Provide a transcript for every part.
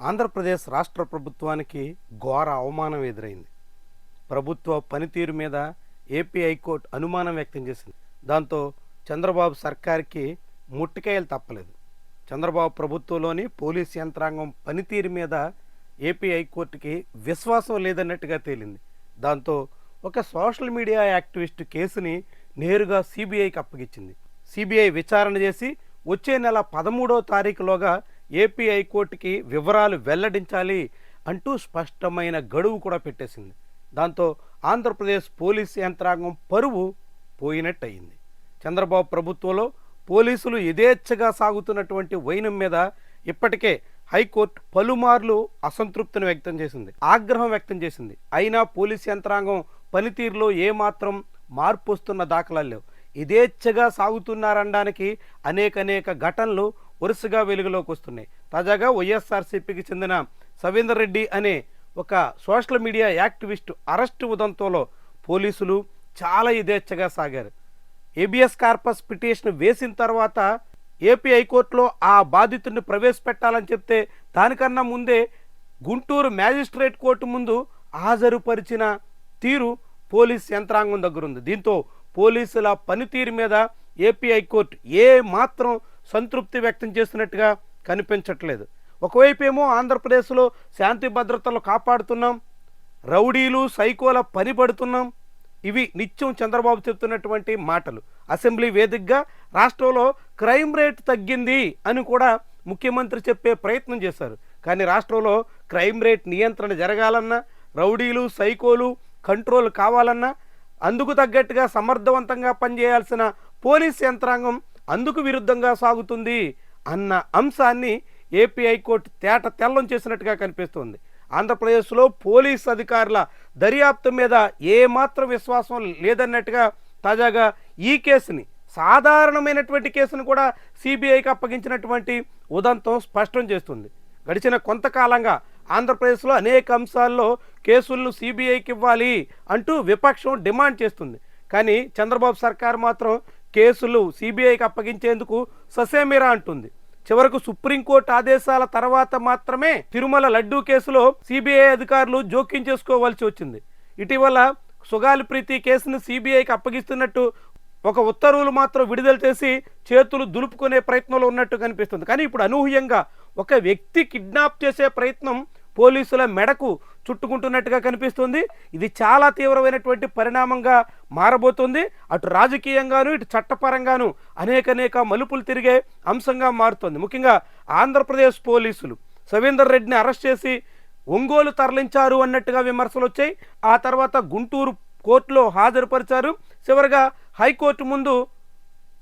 ఆంధ్రప్రదేశ్ రాష్ట్ర ప్రభుత్వానికి ఘోర అవమానం ఎదురైంది. ప్రభుత్వ పనితీరు మీద ఏపీ హైకోర్టు అనుమానం వ్యక్తం చేసింది. దాంతో చంద్రబాబు సర్కార్కి ముట్టికాయలు తప్పలేదు. చంద్రబాబు ప్రభుత్వంలోని పోలీస్ యంత్రాంగం పనితీరు మీద ఏపీ హైకోర్టుకి విశ్వాసం లేదన్నట్టుగా తేలింది. దాంతో ఒక సోషల్ మీడియా యాక్టివిస్ట్ కేసుని నేరుగా సిబిఐకి అప్పగించింది. సిబిఐ విచారణ చేసి వచ్చే నెల పదమూడో తారీఖులోగా ఏపీ హైకోర్టుకి వివరాలు వెల్లడించాలి అంటూ స్పష్టమైన గడువు కూడా పెట్టేసింది. దాంతో ఆంధ్రప్రదేశ్ పోలీస్ యంత్రాంగం పరువు పోయినట్టయింది. చంద్రబాబు ప్రభుత్వంలో పోలీసులు యథేచ్ఛగా సాగుతున్నటువంటి వైనం మీద ఇప్పటికే హైకోర్టు పలుమార్లు అసంతృప్తిని వ్యక్తం చేసింది ఆగ్రహం వ్యక్తం చేసింది. అయినా పోలీస్ యంత్రాంగం పనితీరులో ఏమాత్రం మార్పు వస్తున్న దాఖలాలు లేవు. యథేచ్ఛగా సాగుతున్నారనడానికి అనేక అనేక ఘటనలు వరుసగా వెలుగులోకి వస్తున్నాయి. తాజాగా వైఎస్ఆర్సీపీకి చెందిన సవీందర్ రెడ్డి అనే ఒక సోషల్ మీడియా యాక్టివిస్ట్ అరెస్టు ఉదంతంలో పోలీసులు చాలా యథేచ్ఛగా సాగారు. ఏబిఎస్ కార్పస్ పిటిషన్ వేసిన తర్వాత ఏపీ హైకోర్టులో ఆ బాధితుడిని ప్రవేశపెట్టాలని చెప్తే దానికన్నా ముందే గుంటూరు మ్యాజిస్ట్రేట్ కోర్టు ముందు హాజరుపరిచిన తీరు పోలీస్ యంత్రాంగం దగ్గర ఉంది దీంతో పోలీసుల పనితీరు మీద ఏపీ హైకోర్టు ఏ మాత్రం సంతృప్తి వ్యక్తం చేస్తున్నట్టుగా కనిపించట్లేదు. ఒకవైపు ఏమో ఆంధ్రప్రదేశ్లో శాంతి భద్రతలు కాపాడుతున్నాం రౌడీలు సైకోల పని పడుతున్నాం. ఇవి నిత్యం చంద్రబాబు చెప్తున్నటువంటి మాటలు. అసెంబ్లీ వేదికగా రాష్ట్రంలో క్రైమ్ రేట్ తగ్గింది అని కూడా ముఖ్యమంత్రి చెప్పే ప్రయత్నం చేశారు. కానీ రాష్ట్రంలో క్రైమ్ రేట్ నియంత్రణ జరగాలన్నా రౌడీలు సైకోలు కంట్రోల్ కావాలన్నా అందుకు తగ్గట్టుగా సమర్థవంతంగా పనిచేయాల్సిన పోలీస్ యంత్రాంగం అందుకు విరుద్ధంగా సాగుతుంది అన్న అంశాన్ని ఏపీ హైకోర్టు తేట తెల్లం చేసినట్టుగా కనిపిస్తోంది. ఆంధ్రప్రదేశ్లో పోలీస్ అధికారుల దర్యాప్తు మీద ఏమాత్రం విశ్వాసం లేదన్నట్టుగా తాజాగా ఈ కేసుని సాధారణమైనటువంటి కేసును కూడా సిబిఐకి అప్పగించినటువంటి ఉదంతం స్పష్టం చేస్తుంది. గడిచిన కొంతకాలంగా ఆంధ్రప్రదేశ్లో అనేక అంశాల్లో కేసులను సిబిఐకి ఇవ్వాలి అంటూ విపక్షం డిమాండ్ చేస్తుంది. కానీ చంద్రబాబు సర్కార్ మాత్రం కేసులు సిబిఐకి అప్పగించేందుకు ససేమిరా అంటుంది. చివరకు సుప్రీంకోర్టు ఆదేశాల తర్వాత మాత్రమే తిరుమల లడ్డూ కేసులో సిబిఐ అధికారులు జోక్యం చేసుకోవాల్సి వచ్చింది. ఇటీవల సుగాలి ప్రీతి కేసును సిబిఐకి అప్పగిస్తున్నట్టు ఒక ఉత్తర్వులు మాత్రం విడుదల చేసి చేతులు దులుపుకునే ప్రయత్నంలో ఉన్నట్టు కనిపిస్తుంది. కానీ ఇప్పుడు అనూహ్యంగా ఒక వ్యక్తి కిడ్నాప్ చేసే ప్రయత్నం పోలీసుల మెడకు చుట్టుకుంటున్నట్టుగా కనిపిస్తుంది. ఇది చాలా తీవ్రమైనటువంటి పరిణామంగా మారబోతుంది. అటు రాజకీయంగాను ఇటు చట్టపరంగాను అనేక అనేక మలుపులు తిరిగే అంశంగా మారుతుంది. ముఖ్యంగా ఆంధ్రప్రదేశ్ పోలీసులు సవీందర్ రెడ్డిని అరెస్ట్ చేసి ఒంగోలు తరలించారు అన్నట్టుగా విమర్శలు వచ్చాయి. ఆ తర్వాత గుంటూరు కోర్టులో హాజరుపరిచారు. చివరిగా హైకోర్టు ముందు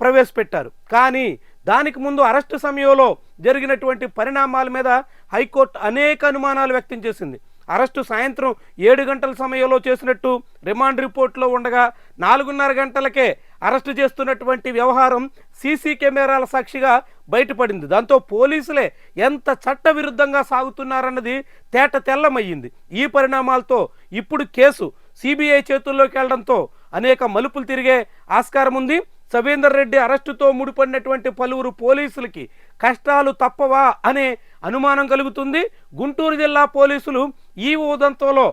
ప్రవేశపెట్టారు. కానీ దానికి ముందు అరెస్టు సమయంలో జరిగినటువంటి పరిణామాల మీద హైకోర్టు అనేక అనుమానాలు వ్యక్తం చేసింది. అరెస్టు సాయంత్రం ఏడు గంటల సమయంలో చేసినట్టు రిమాండ్ రిపోర్ట్లో ఉండగా నాలుగున్నర గంటలకే అరెస్టు చేస్తున్నటువంటి వ్యవహారం సీసీ కెమెరాల సాక్షిగా బయటపడింది. దాంతో పోలీసులే ఎంత చట్టవిరుద్ధంగా సాగుతున్నారన్నది తేట తెల్లమయ్యింది. ఈ పరిణామాలతో ఇప్పుడు కేసు సిబిఐ చేతుల్లోకి వెళ్ళడంతో అనేక మలుపులు తిరిగే ఆస్కారం ఉంది. సవేందర్ రెడ్డి అరెస్టుతో ముడిపడినటువంటి పలువురు పోలీసులకి కష్టాలు తప్పవా అనే అనుమానం కలుగుతుంది. గుంటూరు జిల్లా పోలీసులు ఈ ఉదంతంలో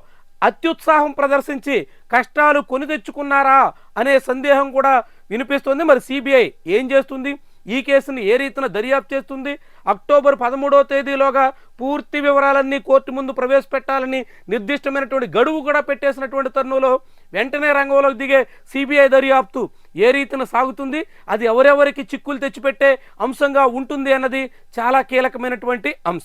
అత్యుత్సాహం ప్రదర్శించి కష్టాలు కొని తెచ్చుకున్నారా అనే సందేహం కూడా వినిపిస్తుంది. మరి సిబిఐ ఏం చేస్తుంది? ఈ కేసుని ఏ రీతిన దర్యాప్తు చేస్తుంది? అక్టోబర్ పదమూడవ తేదీలోగా పూర్తి వివరాలన్నీ కోర్టు ముందు ప్రవేశపెట్టాలని నిర్దిష్టమైనటువంటి గడువు కూడా పెట్టేసినటువంటి తరుణంలో వెంటనే రంగంలోకి దిగే సిబిఐ దర్యాప్తు ఏ రీతిన సాగుతుంది? అది ఎవరెవరికి చిక్కులు తెచ్చిపెట్టే అంశంగా ఉంటుంది అన్నది చాలా కీలకమైనటువంటి అంశం.